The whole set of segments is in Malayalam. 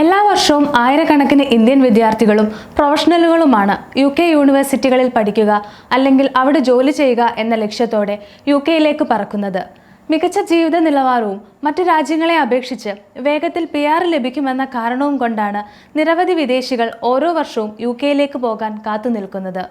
എല്ലാ വർഷവും ആയിരക്കണക്കിന് ഇന്ത്യൻ വിദ്യാർത്ഥികളും പ്രൊഫഷണലുകളുമാണ് യു കെ യൂണിവേഴ്സിറ്റികളിൽ പഠിക്കുക അല്ലെങ്കിൽ അവിടെ ജോലി ചെയ്യുക എന്ന ലക്ഷ്യത്തോടെ യു കെയിലേക്ക് പറക്കുന്നത്. മികച്ച ജീവിത നിലവാരവും മറ്റു രാജ്യങ്ങളെ അപേക്ഷിച്ച് വേഗത്തിൽ പി ആർ ലഭിക്കുമെന്ന കാരണവും കൊണ്ടാണ് നിരവധി വിദേശികൾ ഓരോ വർഷവും യു കെയിലേക്ക് പോകാൻ കാത്തുനിൽക്കുന്നത്.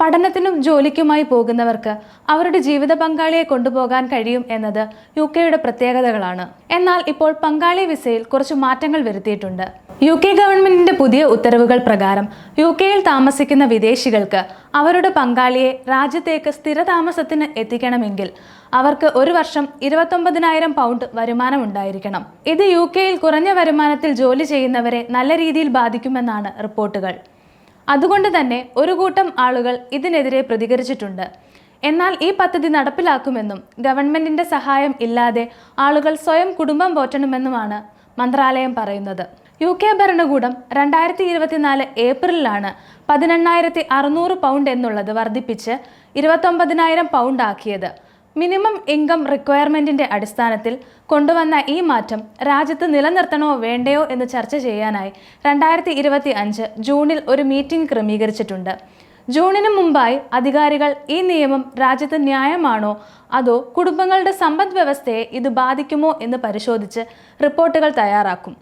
പഠനത്തിനും ജോലിക്കുമായി പോകുന്നവർക്ക് അവരുടെ ജീവിത പങ്കാളിയെ കൊണ്ടുപോകാൻ കഴിയും എന്നത് യു കെയുടെ പ്രത്യേകതകളാണ്. എന്നാൽ ഇപ്പോൾ പങ്കാളി വിസയിൽ കുറച്ച് മാറ്റങ്ങൾ വരുത്തിയിട്ടുണ്ട്. യു കെ ഗവൺമെന്റിന്റെ പുതിയ ഉത്തരവുകൾ പ്രകാരം യു കെയിൽ താമസിക്കുന്ന വിദേശികൾക്ക് അവരുടെ പങ്കാളിയെ രാജ്യത്തേക്ക് സ്ഥിരതാമസത്തിന് എത്തിക്കണമെങ്കിൽ അവർക്ക് ഒരു വർഷം ഇരുപത്തൊമ്പതിനായിരം പൗണ്ട് വരുമാനം ഉണ്ടായിരിക്കണം. ഇത് യു കെയിൽ കുറഞ്ഞ വരുമാനത്തിൽ ജോലി ചെയ്യുന്നവരെ നല്ല രീതിയിൽ ബാധിക്കുമെന്നാണ് റിപ്പോർട്ടുകൾ. അതുകൊണ്ട് തന്നെ ഒരു കൂട്ടം ആളുകൾ ഇതിനെതിരെ പ്രതികരിച്ചിട്ടുണ്ട്. എന്നാൽ ഈ പദ്ധതി നടപ്പിലാക്കുമെന്നും ഗവൺമെന്റിന്റെ സഹായം ഇല്ലാതെ ആളുകൾ സ്വയം കുടുംബം പോറ്റണമെന്നുമാണ് മന്ത്രാലയം പറയുന്നത്. യു കെ ഭരണകൂടം രണ്ടായിരത്തി ഇരുപത്തിനാല് ഏപ്രിലിലാണ് പതിനെണ്ണായിരത്തി അറുന്നൂറ് പൗണ്ട് എന്നുള്ളത് വർദ്ധിപ്പിച്ച് ഇരുപത്തൊമ്പതിനായിരം പൗണ്ട് ആക്കിയത്. മിനിമം ഇൻകം റിക്വയർമെന്റിന്റെ അടിസ്ഥാനത്തിൽ കൊണ്ടുവന്ന ഈ മാറ്റം രാജ്യത്ത് നിലനിർത്തണോ വേണ്ടയോ എന്ന് ചർച്ച ചെയ്യാനായി രണ്ടായിരത്തി ഇരുപത്തി അഞ്ച് ജൂണിൽ ഒരു മീറ്റിംഗ് ക്രമീകരിച്ചിട്ടുണ്ട്. ജൂണിന് മുമ്പായി അധികാരികൾ ഈ നിയമം രാജ്യത്ത് ന്യായമാണോ അതോ കുടുംബങ്ങളുടെ സമ്പദ് വ്യവസ്ഥയെ ഇത് ബാധിക്കുമോ എന്ന് പരിശോധിച്ച് റിപ്പോർട്ടുകൾ തയ്യാറാക്കും.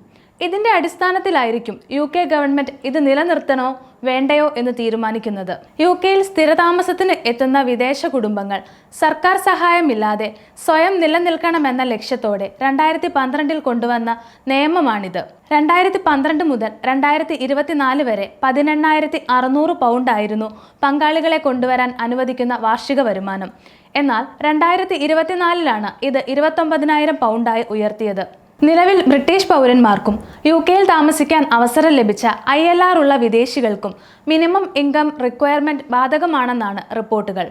ഇതിന്റെ അടിസ്ഥാനത്തിലായിരിക്കും യു കെ ഗവൺമെന്റ് ഇത് നിലനിർത്തണോ വേണ്ടയോ എന്ന് തീരുമാനിക്കുന്നത്. യു കെയിൽ സ്ഥിരതാമസത്തിന് എത്തുന്ന വിദേശ കുടുംബങ്ങൾ സർക്കാർ സഹായമില്ലാതെ സ്വയം നിലനിൽക്കണമെന്ന ലക്ഷ്യത്തോടെ രണ്ടായിരത്തി പന്ത്രണ്ടിൽ കൊണ്ടുവന്ന നിയമമാണിത്. രണ്ടായിരത്തി പന്ത്രണ്ട് മുതൽ രണ്ടായിരത്തി ഇരുപത്തിനാല് വരെ പതിനെണ്ണായിരത്തി അറുന്നൂറ് പൗണ്ടായിരുന്നു പങ്കാളികളെ കൊണ്ടുവരാൻ അനുവദിക്കുന്ന വാർഷിക വരുമാനം. എന്നാൽ രണ്ടായിരത്തി ഇരുപത്തിനാലിലാണ് ഇത് ഇരുപത്തൊമ്പതിനായിരം പൗണ്ടായി ഉയർത്തിയത്. നിലവിൽ ബ്രിട്ടീഷ് പൗരന്മാർക്കും യു കെയിൽ താമസിക്കാൻ അവസരം ലഭിച്ച ഐ എൽ ആർ ഉള്ള വിദേശികൾക്കും മിനിമം ഇൻകം റിക്വയർമെന്റ് ബാധകമാണെന്നാണ് റിപ്പോർട്ടുകൾ.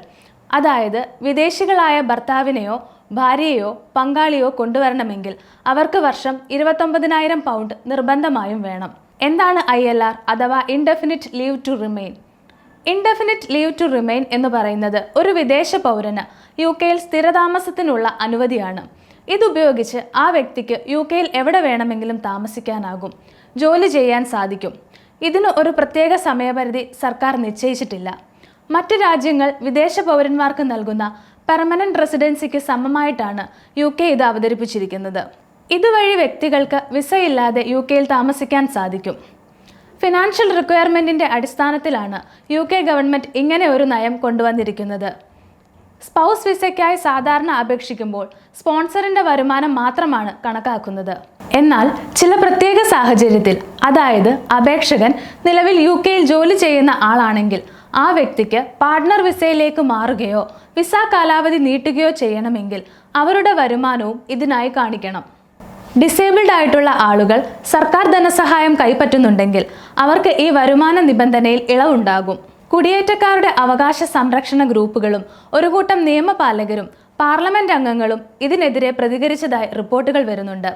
അതായത് വിദേശികളായ ഭർത്താവിനെയോ ഭാര്യയോ പങ്കാളിയോ കൊണ്ടുവരണമെങ്കിൽ അവർക്ക് വർഷം ഇരുപത്തൊമ്പതിനായിരം പൗണ്ട് നിർബന്ധമായും വേണം. എന്താണ് ഐ എൽ ആർ അഥവാ indefinite leave to remain? Indefinite leave to remain എന്ന് പറയുന്നത് ഒരു വിദേശ പൗരന് യു കെയിൽ സ്ഥിരതാമസത്തിനുള്ള അനുമതിയാണ്. ഇതുപയോഗിച്ച് ആ വ്യക്തിക്ക് യു കെയിൽ എവിടെ വേണമെങ്കിലും താമസിക്കാനാകും. ജോലി ചെയ്യാൻ സാധിക്കും. ഇതിന് ഒരു പ്രത്യേക സമയപരിധി സർക്കാർ നിശ്ചയിച്ചിട്ടില്ല. മറ്റ് രാജ്യങ്ങൾ വിദേശ പൗരന്മാർക്ക് നൽകുന്ന പെർമനന്റ് റെസിഡൻസിക്ക് സമമായിട്ടാണ് യു കെ ഇത് അവതരിപ്പിച്ചിരിക്കുന്നത്. ഇതുവഴി വ്യക്തികൾക്ക് വിസയില്ലാതെ യു കെയിൽ താമസിക്കാൻ സാധിക്കും. ഫിനാൻഷ്യൽ റിക്വയർമെന്റിന്റെ അടിസ്ഥാനത്തിലാണ് യു കെ ഗവൺമെന്റ് ഇങ്ങനെ ഒരു നയം കൊണ്ടുവന്നിരിക്കുന്നത്. സ്പൗസ് വിസയ്ക്കായി സാധാരണ അപേക്ഷിക്കുമ്പോൾ സ്പോൺസറിന്റെ വരുമാനം മാത്രമാണ് കണക്കാക്കുന്നത്. എന്നാൽ ചില പ്രത്യേക സാഹചര്യത്തിൽ അതായത് അപേക്ഷകൻ നിലവിൽ യു കെയിൽ ജോലി ചെയ്യുന്ന ആളാണെങ്കിൽ ആ വ്യക്തിക്ക് പാർട്ട്ണർ വിസയിലേക്ക് മാറുകയോ വിസ കാലാവധി നീട്ടുകയോ ചെയ്യണമെങ്കിൽ അവരുടെ വരുമാനവും ഇതിനായി കാണിക്കണം. ഡിസേബിൾഡ് ആയിട്ടുള്ള ആളുകൾ സർക്കാർ ധനസഹായം കൈപ്പറ്റുന്നുണ്ടെങ്കിൽ അവർക്ക് ഈ വരുമാന നിബന്ധനയിൽ ഇളവുണ്ടാകും. കുടിയേറ്റക്കാരുടെ അവകാശ സംരക്ഷണ ഗ്രൂപ്പുകളും ഒരു കൂട്ടം നിയമപാലകരും പാർലമെന്റ് അംഗങ്ങളും ഇതിനെതിരെ പ്രതികരിച്ചതായി റിപ്പോർട്ടുകൾ വരുന്നുണ്ട്.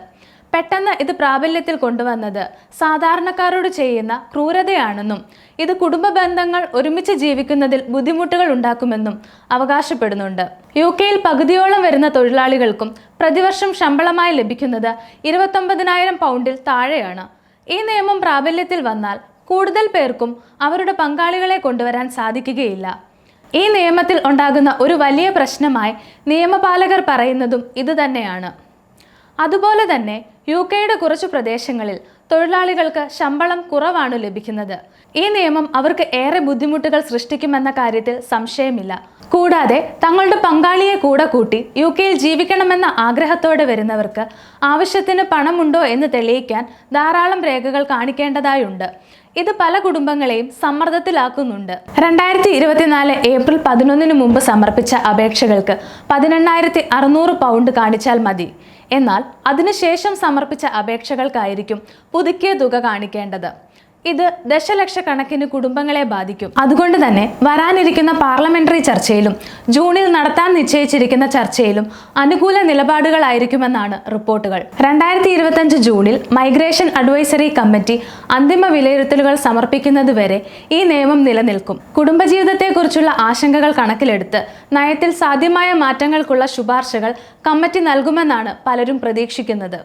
പെട്ടെന്ന് ഇത് പ്രാബല്യത്തിൽ കൊണ്ടുവന്നത് സാധാരണക്കാരോട് ചെയ്യുന്ന ക്രൂരതയാണെന്നും ഇത് കുടുംബ ബന്ധങ്ങൾ ഒരുമിച്ച് ജീവിക്കുന്നതിൽ ബുദ്ധിമുട്ടുകൾ ഉണ്ടാക്കുമെന്നും അവകാശപ്പെടുന്നുണ്ട്. യു കെയിൽ പകുതിയോളം വരുന്ന തൊഴിലാളികൾക്കും പ്രതിവർഷം ശമ്പളമായി ലഭിക്കുന്നത് ഇരുപത്തൊമ്പതിനായിരം പൗണ്ടിൽ താഴെയാണ്. ഈ നിയമം പ്രാബല്യത്തിൽ വന്നാൽ കൂടുതൽ പേർക്കും അവരുടെ പങ്കാളികളെ കൊണ്ടുവരാൻ സാധിക്കുകയില്ല. ഈ നിയമത്തിൽ ഉണ്ടാകുന്ന ഒരു വലിയ പ്രശ്നമായി നിയമപാലകർ പറയുന്നതും ഇതുതന്നെയാണ് അതുപോലെ തന്നെ യു കെയുടെ കുറച്ചു പ്രദേശങ്ങളിൽ തൊഴിലാളികൾക്ക് ശമ്പളം കുറവാണ് ലഭിക്കുന്നത്. ഈ നിയമം അവർക്ക് ഏറെ ബുദ്ധിമുട്ടുകൾ സൃഷ്ടിക്കുമെന്ന കാര്യത്തിൽ സംശയമില്ല. കൂടാതെ തങ്ങളുടെ പങ്കാളിയെ കൂടെ കൂട്ടി യു കെയിൽ ജീവിക്കണമെന്ന ആഗ്രഹത്തോടെ വരുന്നവർക്ക് ആവശ്യത്തിന് പണമുണ്ടോ എന്ന് തെളിയിക്കാൻ ധാരാളം രേഖകൾ കാണിക്കേണ്ടതായുണ്ട്. ഇത് പല കുടുംബങ്ങളെയും സമ്മർദ്ദത്തിലാക്കുന്നുണ്ട്. രണ്ടായിരത്തി ഇരുപത്തിനാല് ഏപ്രിൽ പതിനൊന്നിന് മുമ്പ് സമർപ്പിച്ച അപേക്ഷകൾക്ക് പതിനെണ്ണായിരത്തി അറുന്നൂറ് പൗണ്ട് കാണിച്ചാൽ മതി. എന്നാൽ അതിനുശേഷം സമർപ്പിച്ച അപേക്ഷകൾക്കായിരിക്കും പുതുക്കിയ തുക കാണിക്കേണ്ടത്. ഇത് ദശലക്ഷക്കണക്കിന് കുടുംബങ്ങളെ ബാധിക്കും. അതുകൊണ്ട് തന്നെ വരാനിരിക്കുന്ന പാർലമെന്ററി ചർച്ചയിലും ജൂണിൽ നടത്താൻ നിശ്ചയിച്ചിരിക്കുന്ന ചർച്ചയിലും അനുകൂല നിലപാടുകളായിരിക്കുമെന്നാണ് റിപ്പോർട്ടുകൾ. രണ്ടായിരത്തി ഇരുപത്തഞ്ച് ജൂണിൽ മൈഗ്രേഷൻ അഡ്വൈസറി കമ്മിറ്റി അന്തിമ വിലയിരുത്തലുകൾ സമർപ്പിക്കുന്നതുവരെ ഈ നിയമം നിലനിൽക്കും. കുടുംബജീവിതത്തെക്കുറിച്ചുള്ള ആശങ്കകൾ കണക്കിലെടുത്ത് നയത്തിൽ സാധ്യമായ മാറ്റങ്ങൾക്കുള്ള ശുപാർശകൾ കമ്മിറ്റി നൽകുമെന്നാണ് പലരും പ്രതീക്ഷിക്കുന്നത്.